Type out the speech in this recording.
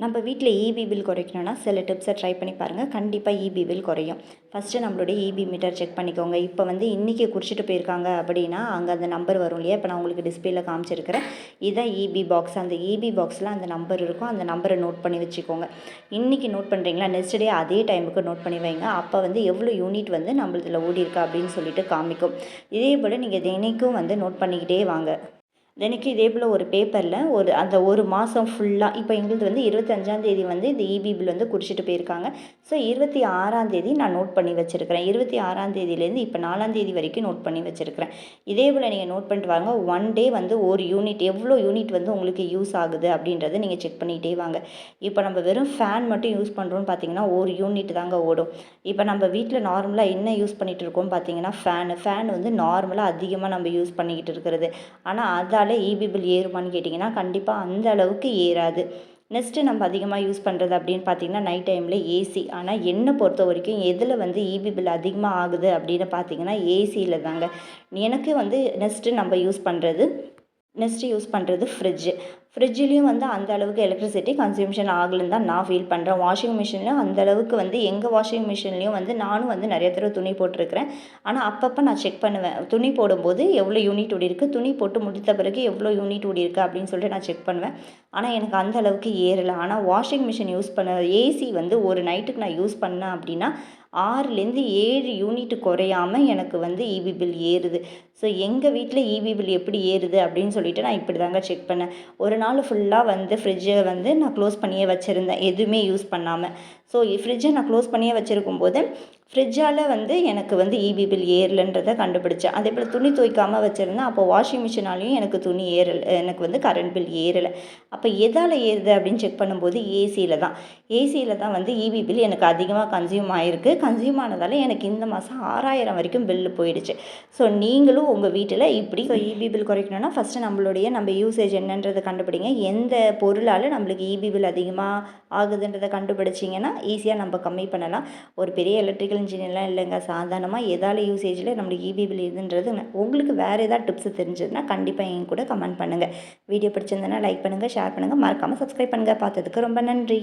நம்ம வீட்டில் EB bill குறைக்கணும்னா சில டிப்ஸை ட்ரை பண்ணி பாருங்கள் கண்டிப்பாக இபி பில் குறையும். ஃபஸ்ட்டு நம்மளுடைய இபி மீட்டர் செக் பண்ணிக்கோங்க. இப்போ வந்து இன்றைக்கி குறிச்சிட்டு போயிருக்காங்க அப்படின்னா அங்கே அந்த நம்பர் வரும் இல்லையா? இப்போ நான் உங்களுக்கு டிஸ்பிளேல காமிச்சிருக்கிறேன். இதுதான் இபி பாக்ஸ் அந்த இபி பாக்ஸில் அந்த நம்பர் இருக்கும். அந்த நம்பரை நோட் பண்ணி வச்சுக்கோங்க. இன்றைக்கி நோட் பண்ணுறீங்களா நெக்ஸ்ட் டே அதே டைமுக்கு நோட் பண்ணி வைங்க. அப்போ வந்து எவ்வளோ யூனிட் வந்து நம்மளதில் ஓடி இருக்கா அப்படின்னு சொல்லிட்டு காமிக்கும். இதே போல் நீங்கள் தினைக்கும் வந்து நோட் பண்ணிக்கிட்டே வாங்க. தினைக்கு இதே போல் ஒரு பேப்பரில் ஒரு அந்த ஒரு மாதம் ஃபுல்லாக இப்போ எங்களுது வந்து இருபத்தஞ்சாந்தேதி வந்து இந்த இபி பில் வந்து குறிச்சிட்டு போயிருக்காங்க. ஸோ இருபத்தி ஆறாந்தேதி நான் நோட் பண்ணி வச்சுருக்கிறேன். இருபத்தி ஆறாந்தேதியிலேருந்து இப்போ நாலாந்தேதி வரைக்கும் நோட் பண்ணி வச்சுருக்கிறேன். இதே போல் நீங்கள் நோட் பண்ணிட்டு வாங்க. ஒன் டே வந்து ஒரு யூனிட் எவ்வளோ யூனிட் வந்து உங்களுக்கு யூஸ் ஆகுது அப்படின்றத நீங்கள் செக் பண்ணிகிட்டே வாங்க. இப்போ நம்ம வெறும் ஃபேன் மட்டும் யூஸ் பண்ணுறோன்னு பார்த்தீங்கன்னா ஒரு யூனிட் தாங்க ஓடும். இப்போ நம்ம வீட்டில் நார்மலாக என்ன யூஸ் பண்ணிகிட்டு இருக்கோம் பார்த்தீங்கன்னா ஃபேனு ஃபேன் வந்து நார்மலாக அதிகமாக நம்ம யூஸ் பண்ணிக்கிட்டு இருக்கிறது. ஆனால் அதை அதால் இபி பில் ஏறுமான்னு கேட்டிங்கன்னா கண்டிப்பாக அந்த அளவுக்கு ஏறாது. நெக்ஸ்ட்டு நம்ம அதிகமாக யூஸ் பண்ணுறது அப்படின்னு பார்த்தீங்கன்னா நைட் டைமில் ஏசி ஆனால் என்னை பொறுத்த வரைக்கும் எதில் வந்து e இபி பில் அதிகமாக ஆகுது அப்படின்னு பார்த்தீங்கன்னா ஏசியில் தாங்க. எனக்கு வந்து நெக்ஸ்ட்டு நம்ம யூஸ் பண்ணுறது நெக்ஸ்ட்டு யூஸ் பண்ணுறது ஃப்ரிட்ஜு ஃப்ரிட்ஜ்லேயும் வந்து அந்த அளவுக்கு எலக்ட்ரிசிட்டி கன்சியூம்ஷன் ஆகலைன்னு தான் நான் ஃபீல் பண்ணுறேன் வாஷிங் மிஷின்லையும் அந்த அளவுக்கு வந்து எங்கள் வாஷிங் மிஷின்லேயும் வந்து நானும் வந்து நிறைய தடவை துணி போட்டிருக்கிறேன். ஆனால் அப்பப்போ நான் செக் பண்ணுவேன். துணி போடும்போது எவ்வளோ யூனிட் ஓடி இருக்குது துணி போட்டு முடித்த பிறகு எவ்வளோ யூனிட் ஓடி இருக்குது அப்படின்னு சொல்லிட்டு நான் செக் பண்ணுவேன். ஆனால் எனக்கு அந்த அளவுக்கு ஏறலை. ஆனால் வாஷிங் மிஷின் யூஸ் பண்ண ஏசி வந்து ஒரு நைட்டுக்கு நான் யூஸ் பண்ணேன் அப்படின்னா ஆறுலேருந்து ஏழு யூனிட் குறையாமல் எனக்கு வந்து இபி பில் ஏறுது. ஸோ எங்கள் வீட்டில் இபி பில் எப்படி ஏறுது? அப்படின்னு சொல்லிட்டு நான் இப்படி தாங்க செக் பண்ணேன். ஒரு நாள் ஃபுல்லாக வந்து ஃப்ரிட்ஜை வந்து நான் க்ளோஸ் பண்ணியே வச்சுருந்தேன். எதுவுமே யூஸ் பண்ணாமல் ஸோ ஃப்ரிட்ஜை நான் க்ளோஸ் பண்ணியே வச்சுருக்கும் போது ஃப்ரிட்ஜால் வந்து எனக்கு வந்து இபி பில் ஏறலைன்றதை கண்டுபிடிச்சேன். அதே போல் துணி துவைக்காமல் வச்சுருந்தேன். அப்போ வாஷிங் மிஷினாலையும் எனக்கு துணி ஏறல் எனக்கு வந்து கரண்ட் பில் ஏறலை. அப்போ எதால் ஏறுது அப்படின்னு செக் பண்ணும்போது ஏசியில் தான். ஏசியில் தான் வந்து இபி பில் எனக்கு அதிகமாக கன்சியூம் ஆகிருக்கு கன்சியூம் ஆனதால் எனக்கு இந்த மாதம் ஆறாயிரம் வரைக்கும் பில்லு போயிடுச்சு. ஸோ நீங்களும் உங்கள் வீட்டில் இப்படி இபி பில் குறைக்கணும்னா ஃபஸ்ட்டு நம்மளுடைய நம்ம யூசேஜ் என்னன்றதை கண்டுபிடிங்க. எந்த பொருளால் நம்மளுக்கு இபி பில் அதிகமாக ஆகுதுன்றதை கண்டுபிடிச்சிங்கன்னா ஈஸியாக நம்ம கம்மி பண்ணலாம். ஒரு பெரிய எலக்ட்ரிக்கல் இன்ஜினியர்லாம் இல்லைங்க. சாதாரணமாக எதால யூசேஜில் நம்மளுக்கு இபி பில் இதுன்றது உங்களுக்கு வேறு ஏதாவது டிப்ஸ் தெரிஞ்சதுன்னா கண்டிப்பாக என் கூட கமெண்ட் பண்ணுங்கள் வீடியோ பிடிச்சிருந்தனா லைக் பண்ணுங்கள் ஷேர் பண்ணுங்கள் மறக்காமல் சப்ஸ்கிரைப் பண்ணுங்கள் பார்த்ததுக்கு ரொம்ப நன்றி.